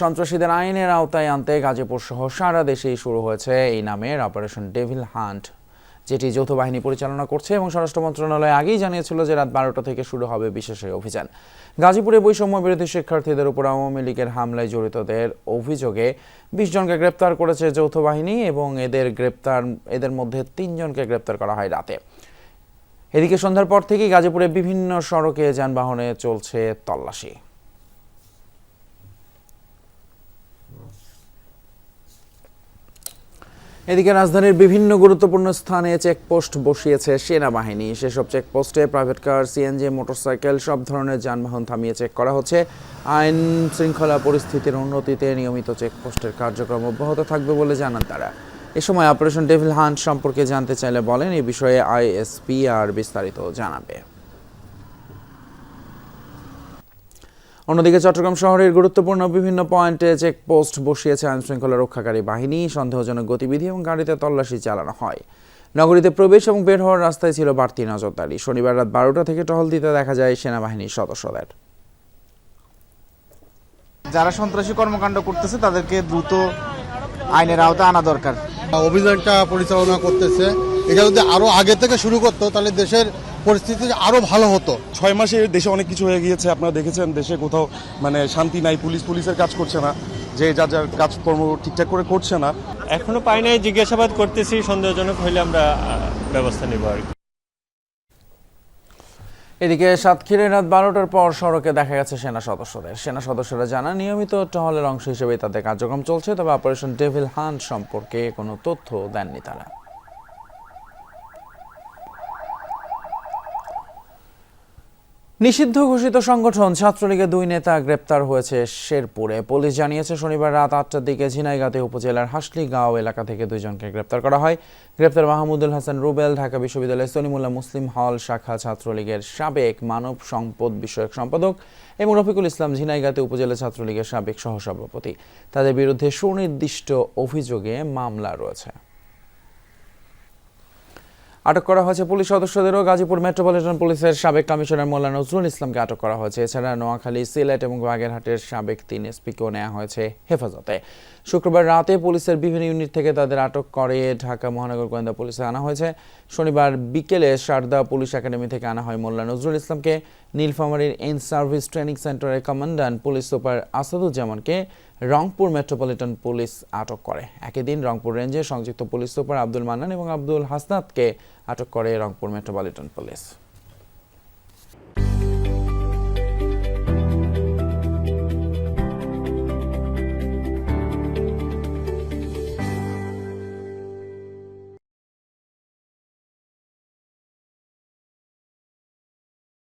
সন্ত্রাসীদের আইনের আওতায় আনতে গাজীপুর সহ সারা দেশেই শুরু হয়েছে এই নামের অপারেশন ডেভিল হান্ট, যেটি যৌথ বাহিনী পরিচালনা করছে এবং স্বরাষ্ট্র মন্ত্রণালয় আগেই জানিয়েছিল যে রাত বারোটা থেকে শুরু হবে বিশেষ এই অভিযান। গাজীপুরে বৈষম্য বিরোধী শিক্ষার্থীদের উপর আওয়ামী লীগের হামলায় জড়িতদের অভিযোগে বিশ জনকে গ্রেপ্তার করেছে যৌথ বাহিনী এবং এদের গ্রেপ্তার, এদের মধ্যে তিনজনকে গ্রেপ্তার করা হয় রাতে। এদিকে সন্ধ্যার পর থেকেই গাজীপুরে বিভিন্ন সড়কে যানবাহনে চলছে তল্লাশি। এদিকে রাজধানীর বিভিন্ন গুরুত্বপূর্ণ স্থানে চেকপোস্ট বসিয়েছে সেনাবাহিনী। সেসব চেকপোস্টে প্রাইভেট কার, সিএনজি, মোটরসাইকেল সব ধরনের যানবাহন থামিয়ে চেক করা হচ্ছে। আইন শৃঙ্খলা পরিস্থিতির উন্নতিতে নিয়মিত চেকপোস্টের কার্যক্রম অব্যাহত থাকবে বলে জানান তারা। এ সময় অপারেশন ডেভিল হান্ট সম্পর্কে জানতে চাইলে বলেন, এ বিষয়ে আইএসপি আর বিস্তারিত জানাবে। অন্যদিকে চট্টগ্রাম শহরের গুরুত্বপূর্ণ বিভিন্ন পয়েন্টে চেকপোস্ট বসিয়েছে আইনশৃঙ্খলা রক্ষাকারী বাহিনী সন্দেহজনক গতিবিধি এবং গাড়িতে তল্লাশি চালানো হয়। নগরীতে প্রবেশ এবং বের হওয়ার রাস্তায় ছিল বাড়তি নজরদারি। শনিবার রাত বারোটা থেকে টহল দিতে দেখা যায় সেনাবাহিনীর সদস্যদের। যারা সন্ত্রাসী কর্মকাণ্ড করতেছে তাদেরকে দ্রুত আইনের আওতায় আনা দরকার। অভিযানটা পরিচালনা করতেছে। এটা যদি আরও আগে থেকে শুরু করতো তাহলে দেশের পরিস্থিতি আরও ভালো হতো। ছয় মাসে দেশে অনেক কিছু হয়ে গিয়েছে আপনারা দেখেছেন দেশে কোথাও মানে শান্তি নাই পুলিশ পুলিশের কাজ করছে না যে যার যার কাজকর্ম ঠিকঠাক করে করছে না। এখনও পাই নাই জিজ্ঞাসাবাদ করতেছি সন্দেহজনক হলে আমরা ব্যবস্থা নেব আর কি। এদিকে সাতক্ষীরে রাত বারোটার পর সড়কে দেখা গেছে সেনা সদস্যদের। সেনা সদস্যরা জানা নিয়মিত টহলের অংশ হিসেবে তাদের কার্যক্রম চলছে তবে অপারেশন ডেভিল হান্ট সম্পর্কে কোনো তথ্য দেননি তারা। নিষিদ্ধ ঘোষিত সংগঠন ছাত্রলীগের দুই নেতা গ্রেপ্তার হয়েছে শেরপুরে। পুলিশ জানিয়েছে, শনিবার রাত আটটার দিকে ঝিনাইগাতি উপজেলার হাসলি গাঁও এলাকা থেকে দুইজনকে গ্রেপ্তার করা হয়। গ্রেপ্তার মাহমুদুল হাসান রুবেল, ঢাকা বিশ্ববিদ্যালয়ের সলিমুল্লাহ মুসলিম হল শাখা ছাত্রলীগের সাবেক মানব সম্পদ বিষয়ক সম্পাদক এবং রফিকুল ইসলাম ঝিনাইগাতি উপজেলা ছাত্রলীগের সাবেক সহসভাপতি। তাদের বিরুদ্ধে সুনির্দিষ্ট অভিযোগে মামলা রয়েছে। আটক করা হয়েছে পুলিশ সদস্যদেরও গাজীপুর মেট্রোপলিটন পুলিশের সাবেক কমিশনার মোল্লা নজরুল ইসলামকে আটক করা হয়েছে। এছাড়া নোয়াখালী, সিলেট এবং বাগেরহাটের সাবেক তিন এসপিকেও নেওয়া হয়েছে হেফাজতে। শুক্রবার রাতে পুলিশের বিভিন্ন ইউনিট থেকে তাদের আটক করে ঢাকা মহানগর গোয়েন্দা পুলিশে আনা হয়েছে। শনিবার বিকেলে সারদা পুলিশ একাডেমি থেকে আনা হয় মোল্লা নজরুল ইসলামকে। নীলফামারীর এন সার্ভিস ট্রেনিং সেন্টারের কমান্ড্যান্ট পুলিশ সুপার আসাদুজ্জামানকে রংপুর মেট্রোপলিটন পুলিশ আটক করে। একই দিন রংপুর রেঞ্জের সংযুক্ত পুলিশ সুপার আব্দুল মান্নান এবং আব্দুল হাসনাতকে আটক করে রংপুর মেট্রোপলিটন পুলিশ।